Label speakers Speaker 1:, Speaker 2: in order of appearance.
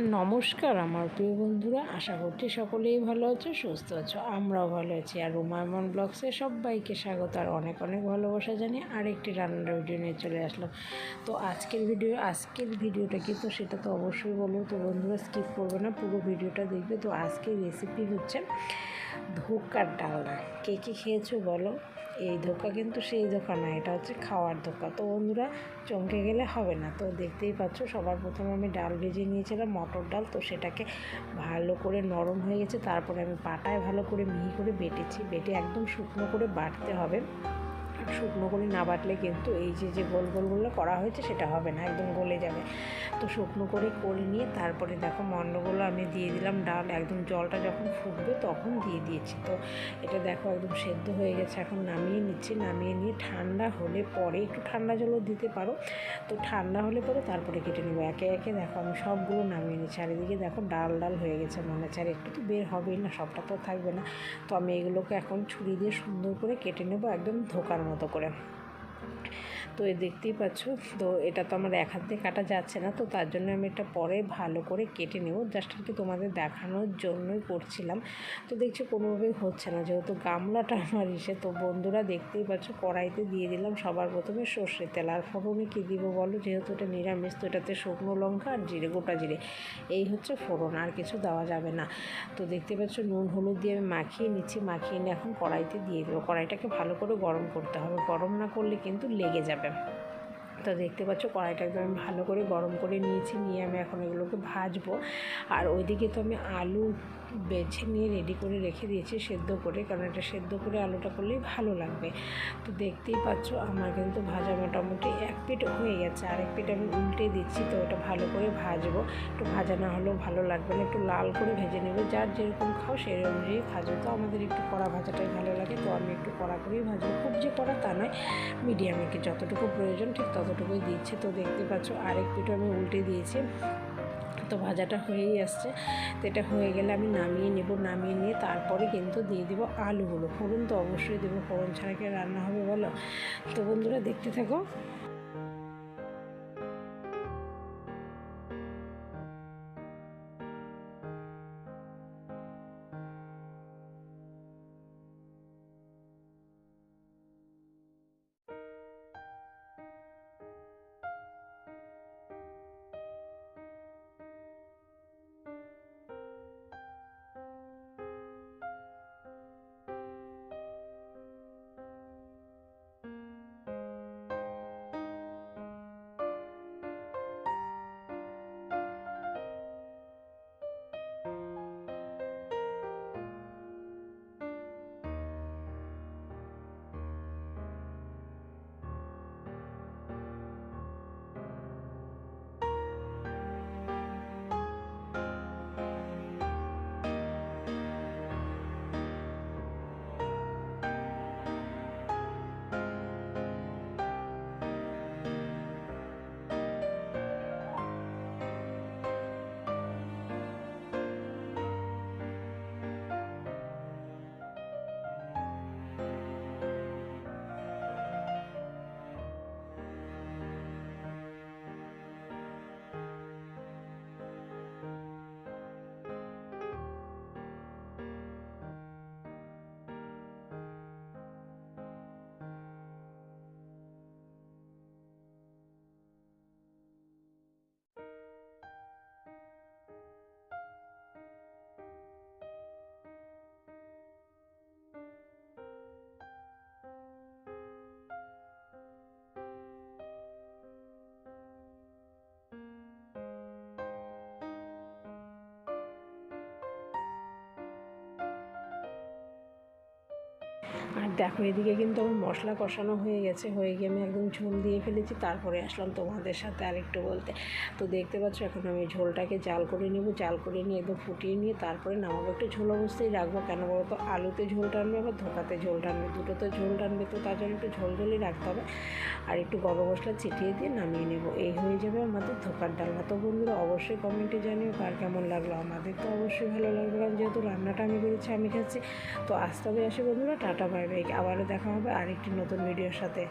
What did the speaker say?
Speaker 1: নমস্কার, আমার প্রিয় বন্ধুরা। আশা করছি সকলেই ভালো আছো, সুস্থ আছো, আমরাও ভালো আছি। আর রুমায়মন ব্লগসে সবাইকে স্বাগত, আর অনেক অনেক ভালোবাসা জানি আর একটি রান্নার ভিডিও নিয়ে চলে আসলাম। তো আজকের ভিডিও আজকের ভিডিওটা কি? তো সেটা তো অবশ্যই বলব। তো বন্ধুরা স্কিপ করবে না, পুরো ভিডিওটা দেখবে। তো আজকের রেসিপি হচ্ছে ধোকার ডালনা। কে কে খেয়েছো বলো? এই ধোকা কিন্তু সেই ধোকা না, এটা হচ্ছে খাওয়ার ধোকা। তো বন্ধুরা, চমকে গেলে হবে না। তো দেখতেই পাচ্ছ, সবার প্রথমে আমি ডাল ভেজে নিয়েছিলাম। মটর ডাল, তো সেটাকে ভালো করে নরম হয়ে গেছে। তারপরে আমি পাটায় ভালো করে মিহি করে বেটেছি। বেটে একদম শুকনো করে বাটতে হবে। শুকনো করে না বাটলে কিন্তু এই যে যে গোল গোলগুলো করা হয়েছে সেটা হবে না, একদম গলে যাবে। তো শুকনো করে করে নিয়ে তারপরে দেখো মন্ডগুলো আমি দিয়ে দিলাম, ডাল একদম জলটা যখন ফুটবে তখন দিয়ে দিয়েছি। তো এটা দেখো একদম সেদ্ধ হয়ে গেছে, এখন নামিয়ে নিচ্ছি, নামিয়ে নিয়ে ঠান্ডা হলে পরে একটু ঠান্ডা জলও দিতে পারো। তো ঠান্ডা হলে পরে তারপরে কেটে নেব। একে একে দেখো আমি সবগুলো নামিয়ে নিচ্ছি চারিদিকে দেখো ডাল ডাল হয়ে গেছে মনে হচ্ছে, আর একটু তো বের হবেই না, সবটা তো থাকবে না। তো আমি এগুলোকে এখন ছুরি দিয়ে সুন্দর করে কেটে নেব, একদম ধোকার মতো। করে তো এ দেখতেই পাচ্ছ, তো এটা তো আমার এক হাত দিয়ে কাটা যাচ্ছে না, তো তার জন্য আমি এটা পরে ভালো করে কেটে নেব। জাস্ট আর কি তোমাদের দেখানোর জন্যই করছিলাম। তো দেখছি কোনোভাবেই হচ্ছে না, যেহেতু গামলাটা আমার এসে তো বন্ধুরা দেখতেই পাচ্ছ, কড়াইতে দিয়ে দিলাম সবার প্রথমে সর্ষের তেল। আর ফোড়নে কী দিব বলো, যেহেতু এটা নিরামিষ, তো এটাতে শুকনো লঙ্কা আর জিরে, গোটা জিরে। এই হচ্ছে ফোড়ন, আর কিছু দেওয়া যাবে না। তো দেখতে পাচ্ছ, নুন, হলুদ দিয়ে আমি মাখিয়ে নিচ্ছি, মাখিয়ে নিয়ে এখন কড়াইতে দিয়ে দেবো। কড়াইটাকে ভালো করে গরম করতে হবে। গরম না করলে কিন্তু লেগে যাবে। তো দেখতে পাচ্ছ কড়াইটা একদম ভালো করে গরম করে নিয়েছি, নিয়ে আমি এখন এগুলোকে ভাজবো। আর ওইদিকে তো আমি আলু বেছে নিয়ে রেডি করে রেখে দিয়েছি, সেদ্ধ করে, কারণ এটা সেদ্ধ করে আলুটা করলেই ভালো লাগবে। তো দেখতেই পাচ্ছ, আমার কিন্তু ভাজা মোটামুটি এক পিঠ হয়ে গেছে। আর এক পিঠ আমি উল্টে দিচ্ছি, তো ওটা ভালো করে ভাজবো। একটু ভাজা না হলেও ভালো লাগবে না, একটু লাল করে ভেজে নেবে। যার যেরকম খাও সেই অনুযায়ী ভাজো। তো আমাদের একটু কড়া ভাজাটাই ভালো লাগে, তো আমি একটু কড়া করেই ভাজবো। খুব যে কড়া তা নয় মিডিয়ামে যতটুকু প্রয়োজন ঠিক ততটুকুই দিচ্ছে। তো দেখতে পাচ্ছ, আরেক পিঠও আমি উল্টে দিয়েছি। তো ভাজাটা হয়েই আসছে। তো এটা হয়ে গেলে আমি নামিয়ে নেব, নামিয়ে নিয়ে তারপরে কিন্তু দিয়ে দেবো আলুগুলো। ফোড়ন তো অবশ্যই দেবো, ফোড়ন ছাড়া কি রান্না হবে বলো? তো বন্ধুরা দেখতে থাকো। দেখো, এদিকে কিন্তু আমার মশলা কষানো হয়ে গেছে, হয়ে গিয়ে আমি একদম ঝোল দিয়ে ফেলেছি, তারপরে আসলাম তোমাদের সাথে আরেকটু বলতে। তো দেখতে পাচ্ছ, এখন আমি ঝোলটাকে জাল করে নেব, জাল করে নিয়ে একদম ফুটিয়ে নিয়ে তারপরে নামাবো। একটু ঝোল অবস্থায় রাখব, কেন বলো তো? আলুতে ঝোল টানবে আবার ধোকাতে ঝোল টানবে? দুটো তো ঝোল টানবে তো তার জন্য একটু ঝোল ঝোলই রাখতে হবে। আর একটু গরম মশলা ছিটিয়ে দিয়ে নামিয়ে নেব। এই হয়ে যাবে আমাদের ধোকার ডালনা। তো বন্ধুরা, অবশ্যই কমেন্টে জানিও কার কেমন লাগল। আমাদের তো অবশ্যই ভালো লাগল যেহেতু রান্নাটা আমি করেছি, আমি খাচ্ছি। তো আসতে হবে আসে বন্ধুরা, টাটা, বাই বাই। আবারও দেখা হবে আরেকটি নতুন ভিডিওর সাথে।